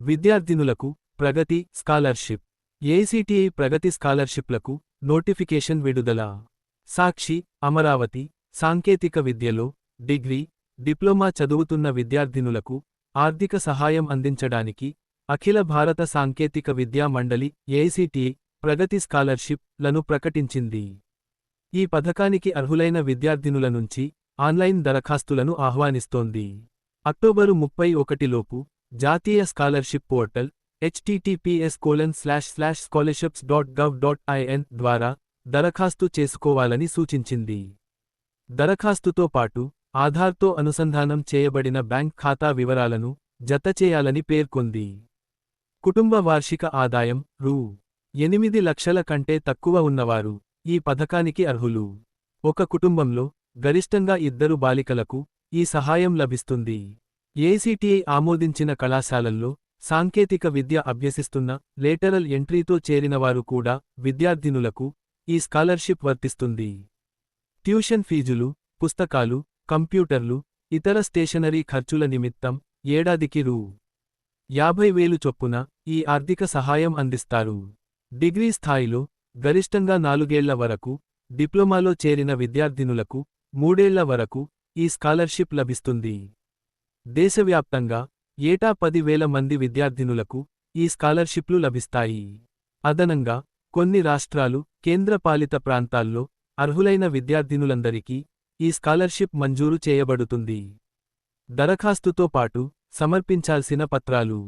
విద్యార్థినులకు ప్రగతి scholarship. ఏసీటీఐ ప్రగతి స్కాలర్షిప్లకు notification విడుదల. సాక్షి అమరావతి సాంకేతిక విద్యలో డిగ్రీ డిప్లొమా చదువుతున్న విద్యార్థినులకు ఆర్థిక సహాయం అందించడానికి అఖిల భారత సాంకేతిక విద్యా మండలి ఏఐసిటిఐ ప్రగతి స్కాలర్షిప్లను ప్రకటించింది. ఈ పథకానికి అర్హులైన విద్యార్థినుల నుంచి ఆన్లైన్ దరఖాస్తులను ఆహ్వానిస్తోంది. అక్టోబరు ముప్పై ఒకటిలోపు జాతీయ scholarship portal HTTPS colon slash slash scholarships dot gov dot IN ద్వారా దరఖాస్తు చేసుకోవాలని సూచించింది. దరఖాస్తుతో పాటు ఆధార్తో అనుసంధానం చేయబడిన బ్యాంక్ ఖాతా వివరాలను జతచేయాలని పేర్కొంది. కుటుంబ వార్షిక ఆదాయం రూ. ఎనిమిది లక్షల కంటే తక్కువ ఉన్నవారు ఈ పథకానికి అర్హులు. ఒక కుటుంబంలో గరిష్టంగా ఇద్దరు బాలికలకు ఈ సహాయం లభిస్తుంది. ఏసీటీఐ ఆమోదించిన కళాశాలల్లో సాంకేతిక విద్య అభ్యసిస్తున్న లేటరల్ ఎంట్రీతో చేరినవారు కూడా విద్యార్థినులకు ఈ స్కాలర్షిప్ వర్తిస్తుంది. ట్యూషన్ ఫీజులు పుస్తకాలు కంప్యూటర్లు ఇతర స్టేషనరీ ఖర్చుల నిమిత్తం ఏడాదికి రూ. యాభై వేలు చొప్పున ఈ ఆర్థిక సహాయం అందిస్తారు. డిగ్రీ స్థాయిలో గరిష్టంగా నాలుగేళ్ళ వరకు డిప్లొమాలో చేరిన విద్యార్థినులకు మూడేళ్ళ వరకు ఈ స్కాలర్షిప్ లభిస్తుంది. దేశవ్యాప్తంగా ఏటా పదివేల మంది విద్యార్థినులకు ఈ స్కాలర్షిప్లు లభిస్తాయి. అదనంగా కొన్ని రాష్ట్రాలు కేంద్రపాలిత ప్రాంతాల్లో అర్హులైన విద్యార్థినులందరికీ ఈ స్కాలర్షిప్ మంజూరు చేయబడుతుంది. దరఖాస్తుతో పాటు సమర్పించాల్సిన పత్రాలు.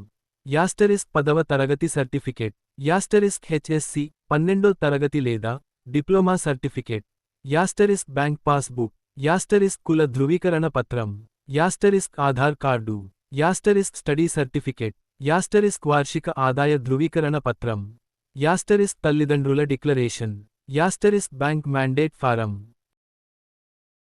యాస్టరిస్క్ పదవ తరగతి సర్టిఫికేట్ యాస్టరిస్క్ హెచ్ఎస్సి పన్నెండో తరగతి లేదా diploma certificate asterisk bank passbook asterisk కుల ధృవీకరణ పత్రం. Asterisk Aadhaar card asterisk study certificate asterisk వార్షిక ఆదాయ ధృవీకరణ పత్రం యాస్టరిస్క్ తల్లిదండ్రుల declaration asterisk bank mandate form